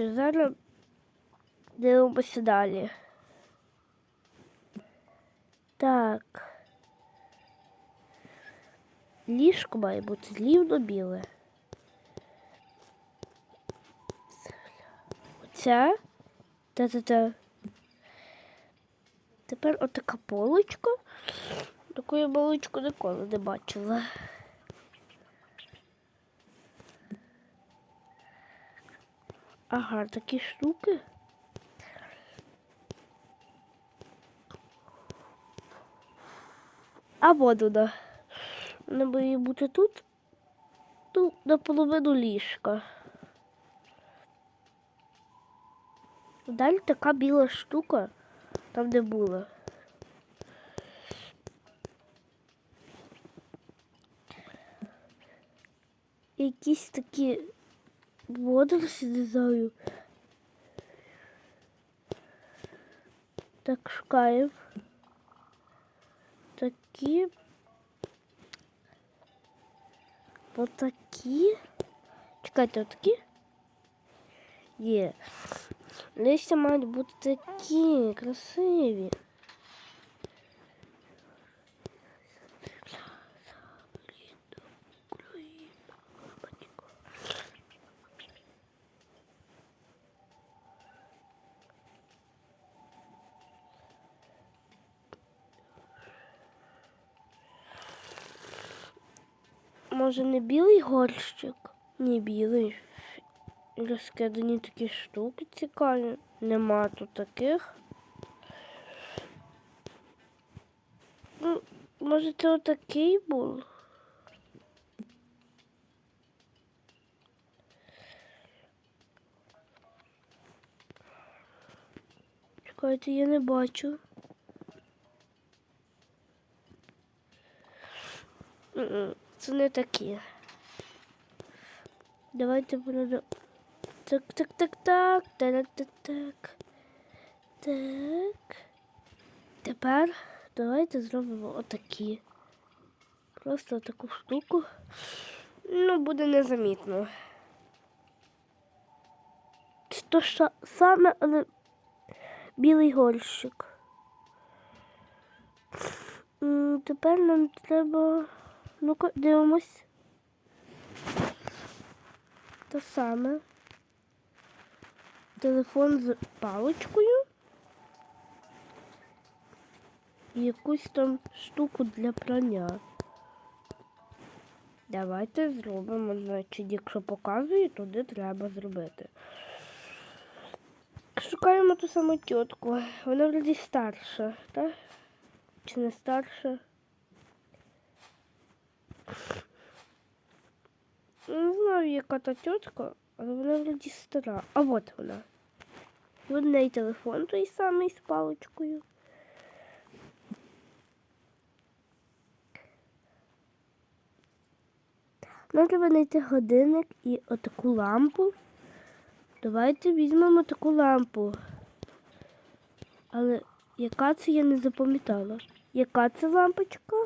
Коротше, зараз дивимося далі. Так. Ліжко має бути рівно-біле. Оця. Та-та-та. Тепер отака полочка. Таку я полочку ніколи не бачила. Ага, такі штуки. А вот вона. Вона має бути тут. Тут наполовину ліжка. Далі така біла штука, там де була. Якісь такі водорослі, не знаю. Так шукаємо. Такі. Отакі. Чекайте, отакі? Є. Листя мають бути такі красиві. Може не білий горщик? Ні, білий. Розкидані такі штуки цікаві. Нема тут таких. Ну, може це отакий був? Чекайте, я не бачу. М-м, Це не такі. Давайте продамо. Так, так, так, так, так, так, так. Так. Тепер давайте зробимо отакі. Просто таку штуку. Ну, буде незамітно. То що саме, але білий горщик. Тепер нам треба. Ну-ка, дивимось. Те саме. Телефон з паличкою. І якусь там штуку для прання. Давайте зробимо, значить, якщо показує, туди треба зробити. Шукаємо ту саму тітку. Вона вроді старша, так? Чи не старша? Не знаю, яка та тітка, але вона вроді стара. А от вона. В неї телефон той самий з паличкою. Нам треба знайти годинник і отаку лампу. Давайте візьмемо таку лампу. Але яка це я не запам'ятала? Яка це лампочка?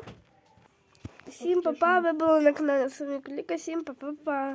Всім папа, ви були на каналі Сумі Кліка, всім па-па-па.